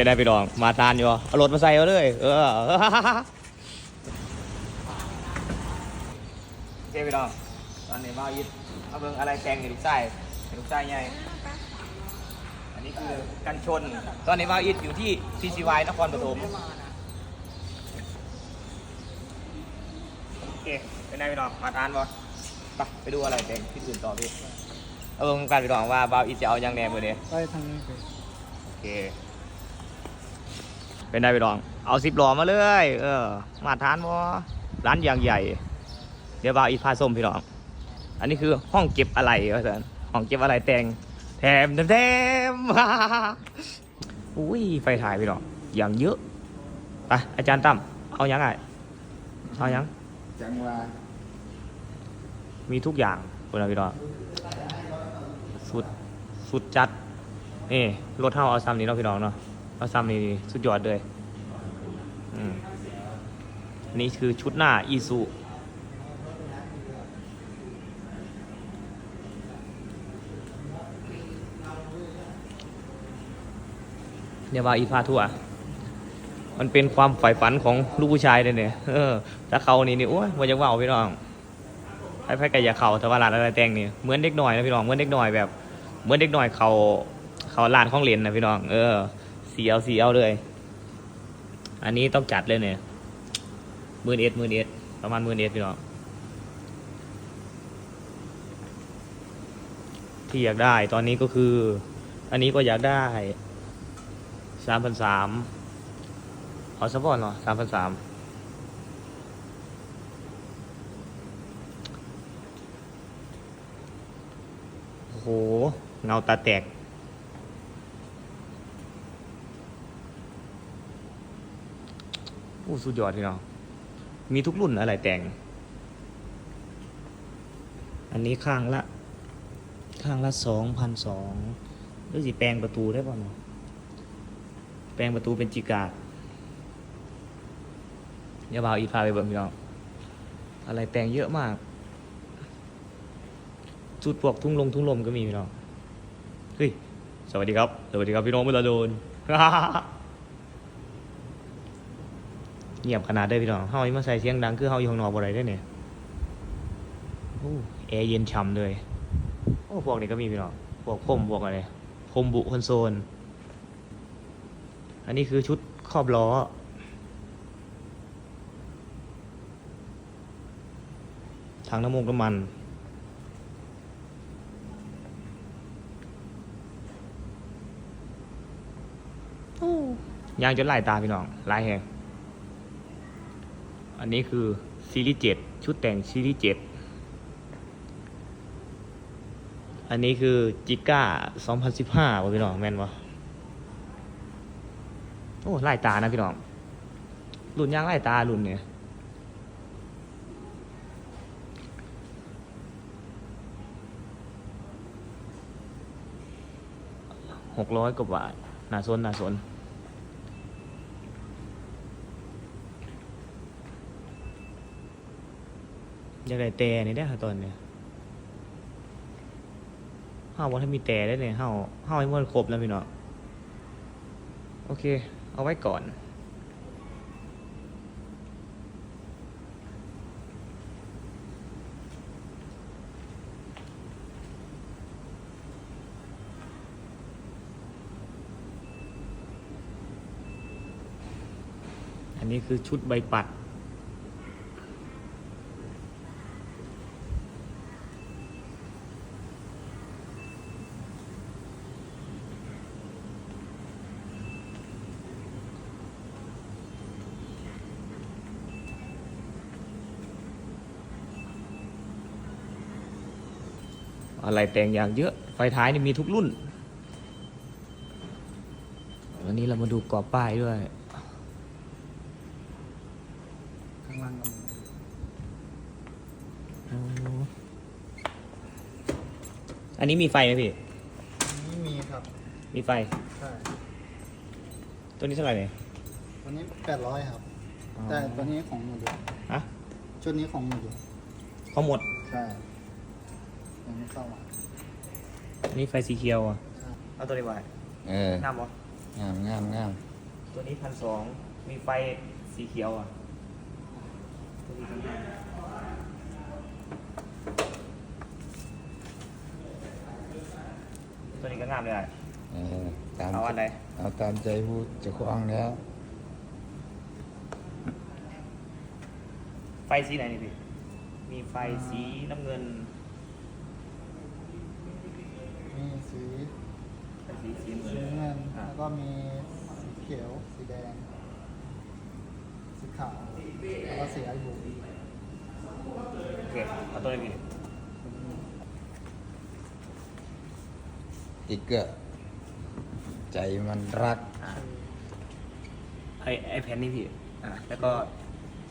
ไปได้ไปดอง มาทานอยู่บ่เอารถมาใส่เอาเลย เออโอเคไปดอง ตอนนี้มายึดเอาเบิ่งอะไรแจงในลูกไส้ในลูกไส้ใหญ่ อันนี้คือกันชน ตอนนี้มาอิดอยู่ที่ CCY นครปฐมโอเคเป็นไงพี่น้อง มาทานบ่ไปไปดูอะไรแต่งที่อื่นต่อพี่เอาเบิ่งกันพี่น้องว่าบาวอิดจะเอายังแหนมือเดียไปทางนี้ไปโอเค เป็นไงพี่น้อง เอาสิบหล่อมาเลย เออ มาทานบ่ร้านอย่างใหญ่ เดี๋ยวบาวอิดพาส้มพี่น้อง อันนี้คือห้องเก็บอะไรว่าสันห้องเก็บอะไรแต่งแถมแถมอุ้ยไฟถ่ายพี่น้องอย่างเยอะไปอาจารย์ตั้มเอายังไงเอายังจังวะมีทุกอย่างคนละพี่น้องสุดสุดจัดนี่รถเท่าเอาซ้ำนี้เนาะพี่น้องเนาะ เอาซ้ำนี้สุดยอดเลยอืมอันนี่คือชุดหน้าอีซูเนี่ยว่าอีพาทั่ว มันเป็นความใฝ่ฝันของลูกผู้ชายเลยเนี่ยเออถ้าเขานี่นี่โอ้ยมันจะว่าพี่น้องไอ้ไพ่ไก่ยาเขาแต่ว่าร้านอะไรแต่งนี่เหมือนเด็กหน่อยนะพี่น้อง เหมือนเด็กหน่อยแบบ เหมือนเด็กหน่อยเขาเขาร้านของเลนนะพี่น้อง เออ สีเอาสีเอาเลย อันนี้ต้องจัดเลยเนี่ยมื่นเอ็ดมื่นเอ็ดประมาณมื่นเอ็ดพี่น้องที่อยากได้ตอนนี้ก็คือ อันนี้ก็อยากได้สามพันสามเอาสปอนเหรอสามพันสามโอ้โห เงาตาแตก อู้สุดยอดพี่น้อง มีทุกรุ่นอะไรแต่ง อันนี้ข้างละ ข้างละสองพันสองหรือสิแปลงประตูได้ป่ะเนาะแปลงประตูเป็นจิกาดเยวบ่าวอีพาไปเบิ่งพี่น้อง อะไรแต่งเยอะมาก จุดพวกทุ่งลงทุ่งลมก็มีพี่น้อง เฮ้ย สวัสดีครับ สวัสดีครับพี่น้องเมื่อโดน เงียบขนาดได้พี่น้องเฮายังมาใส่เสียงดังคือเฮาอยู่ข้างนอกบ่ได้เด้เนี่ยโอ้แอร์เย็นฉ่ำเลย โอ้พวกนี้ก็มีพี่น้องพวกพรมพวกอะไรพรมบุคอนโซล อันนี้คือชุดครอบล้อถังน้ำมันน้ำมัน ยางจนลายตาพี่น้องลายแหง อันนี้คือซีรีส์เจ็ดชุดแต่งซีรีส์เจ็ดอันนี้คือจิก้า2015วะพี่น้องแม่นวะโอ้ไล่ตานะพี่น้องรุ่นย่างไล่ตารุ่นเนี่ยหกร้อยกว่าบาทน่าสนน่าสน อยากได้แต่นี่ได้ค่ะตอนเนี้ยเฮาว่าถ้ามีแต่ได้เนี่ยเฮาเฮาให้มันครบแล้วพี่น้องโอเค เอาไว้ก่อน อันนี้คือชุดใบปัด อะไรแต่งอย่างเยอะ ไฟท้ายนี่มีทุกรุ่น วันนี้เรามาดูกรอบป้ายด้วย ข้างล่างก็มีอันนี้มีไฟไหมพี่ นี่มีครับมีไฟ ใช่ตัวนี้เท่าไหร่เนี่ยตัวนี้แปดร้อยครับ แต่ตัวนี้ของหมดเลยฮะ ชุดนี้ของหมดเลยเขาหมด ใช่ ยังไม่เข้ามาอันนี้ไฟสีเขียวอะ เอาตัวนี้ไว้เอองามบ่งามงามงามตัวนี้พันสองมีไฟสีเขียวอะตัวนี้ก็งามตัวนี้ก็งามเลยอะ เออตามเอาอันไหน เอาตามใจผู้เจะคว้าของแล้ว ไฟสีไหนนี่พี่ มีไฟสีน้ำเงิน มีสีไฟสีสีน้ำสีเงินน้ำเงินอะแล้วก็มีสีเขียว สีแดง สีขาวแล้วก็สีอายุโอเคเอาตัวนี้พี่ติ๊กเกอร์ใจมันรัก อะไอไอแผ่นนี่พี่อะแล้วก็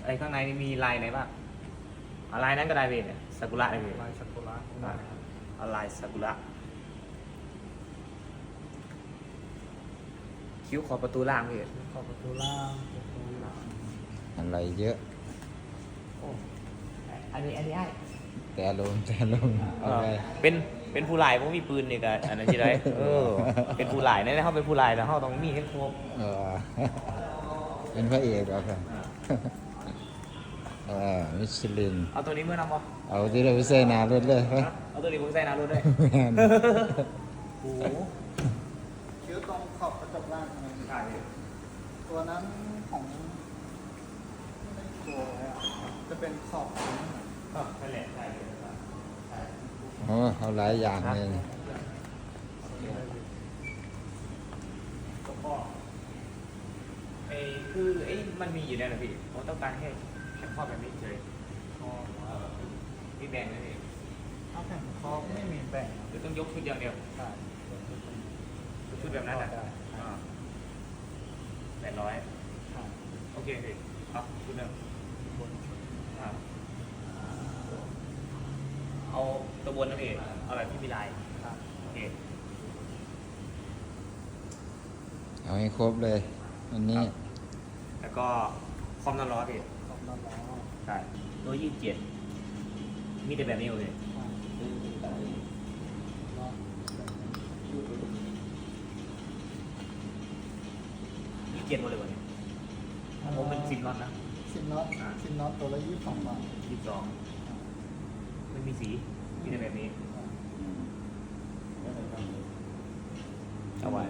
ไอข้างในนี่มีลายไหนบ้างเอาลายนั้นก็ได้พี่เนี่ยซากุระเลยพี่ลายซากุระอะเอาลายซากุระ คิ้วขอบประตูล่างพี่ขอบประตูล่างประตูหลังอะไรเยอะ โอ้อันนี้อันนี้ไอ้แต่ลงแต่ลงเอาไปเป็นเป็นผู้ลายเพราะมีปืนนี่ก็อันนั้นที่ไรเออ เป็นผู้ลายแน่ๆเขาเป็นผู้ลายแล้วเขาต้องมีให้ครบเออเป็นพระเอกเหรอครับอะเออมิชลินเอาตัวนี้เมื่อนำบ่เอาที่เราไปใส่หนารถเลยไหมเอาตัวนี้ผมใส่น้ำรถด้วยแม่นโอ้โห คิ้วตรงขอบกระจกล่างทำไมมี ตัวนั้นของตัวอะไรอะจะเป็นขอบสีน้ำเงินนั่นแหละใช่โอ้เอาหลายอย่างเลยนี่แล้วก็ไอ้คือไอ้มันมีอยู่แล้วนะพี่ผมต้องการแค่แค่ข้อแบบนี้เฉยคอนี่แดงนะพี่ถ้าแผ่นคอไม่มีแบ่งครับคือต้องยกชุดอย่างเดียวใช่ชุดแบบนั้นอะได้แปด ร้อยใช่โอเคพี่เอาชุดเดิมบนอะเอาตัวบนนะพี่เอาแบบที่มีลายครับโอเคเอาให้ครบเลยอันนี้แล้วก็คอมน้ำร้อนพี่ขอบด้านล้อใช่ตัวยี่สิบเจ็ดมีแต่แบบนี้เลย ใช่ล้อยี่สิบเจ็ดหมดเลยวันนี้ผมเป็นสิบน็อตนะ สิบน็อตอ่า สิบน็อตตัวละยี่สิบสองบาทยี่สิบสองไม่มีสีมีแต่แบบนี้เอาไว้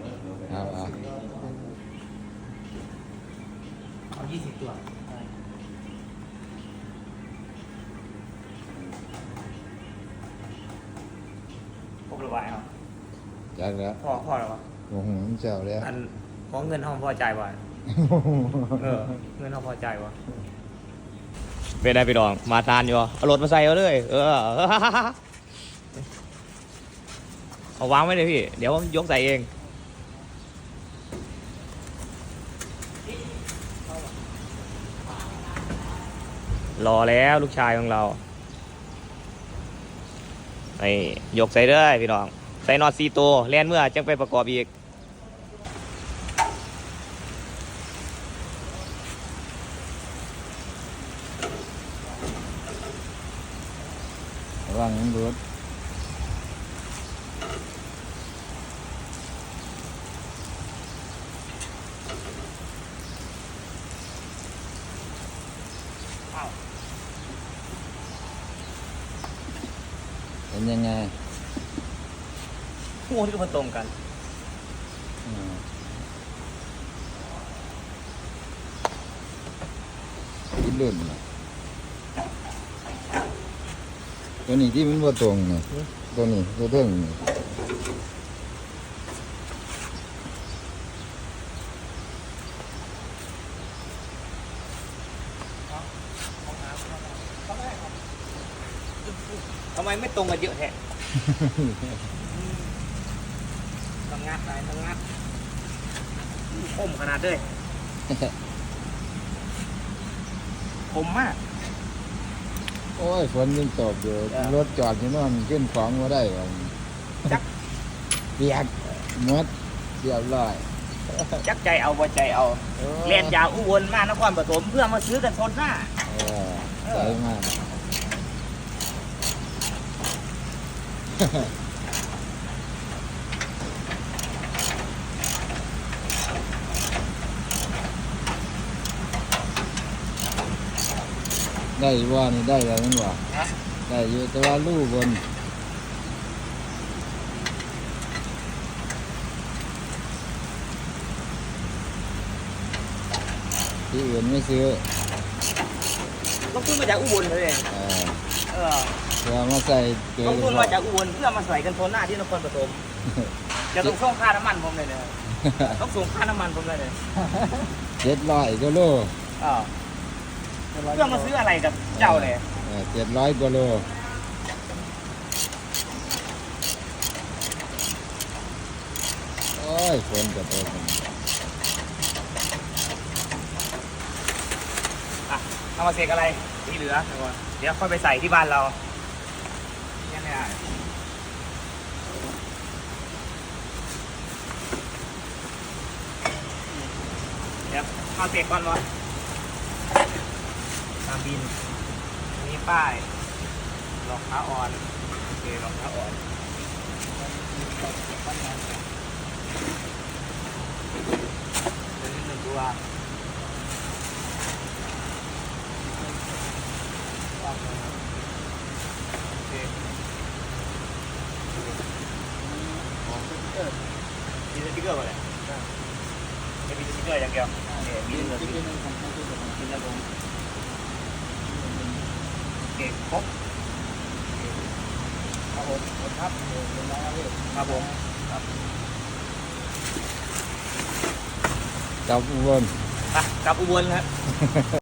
เอาเอาสีก็จะเป็นเอายี่สิบตัวใช่พวกระบายเอาจากแล้วพ่อพ่อหรอวะโอ้โหเจ้าแล้วอัน ของเงินห้องพ่อจ่ายบ่เออ เงินห้องพ่อจ่ายวะเป็นได้ไปดอง มาทานอยู่เอารถมาใส่เอาเลย เออ เอาวางไว้เลยพี่ เดี๋ยวผมยกใส่เอง รอแล้วลูกชายของเราไอ้ยกใส่เด้อพี่น้อง ใส่นอตซีโตวแล่นเมื่อจังไปประกอบอีก ระวังรถอ้าวเป็นยังไงโอ้ที่มันตรงกันอืมอีรุ่นน่ะ ตัวนี้ที่มันว่าตรงนี่อืมตัวนี้ตัวเทิงนี่ทำไมไม่ตรงกันเยอะแท้ทำงานไปทำงานคมขนาดเลยคมมาก โอ้ยฝนยังตกอยู่เออรถจอดที่นั่นขึ้นของมาได้หรอกจักเปียกหมดเรียบร้อยจักใจเอาบ่ใจเอาโอ้เรียนยาวอุบลมานครปฐมเพื่อมาซื้อกันชนหน้า เออใจมาก ได้ว่านี่ได้แล้วนั่นว่าฮะได้อยู่แต่ว่าลู่บนที่อื่นไม่ซื้อลงทุนมาจากอุบลเลยเออเออเพื่อมาใส่เกลืลองทุนมาจากอุบลเพื่อมาใส่กันโทนหน้าที่นครปฐมจะต้องส่งค่าน้ำมันผมเลยเนี่ยต้องส่งค่าน้ำมันผมเลยเนี่ยเจ็ดร้อยกิโลอ่า เพื่อมาซื้ออะไรกับเจ้าเลยเจ็ดร้อยกิโลโอ้ยฝนกับตัวผมอะเอามาเสกอะไรที่เหลือ เดี๋ยวค่อยไปใส่ที่บ้านเราเนี่ยไม่ได้เดี๋ยวเอาเสกก่อนวะ ตามบินอันนี้ป้ายรองเท้าอ่อนโอเครองเท้าอ่อนเดี๋ยวนี้หนึ่งตัวโอเคมีสติ๊กเกอร์ป่ะเนี่ยไม่มีสติ๊กเกอร์อย่างเดียวเนี่ยมีสติ๊กเกอร์มีระบบโอ เคครบครับผมครับครับผมครับกลับอุบลไปกลับอุบลครับ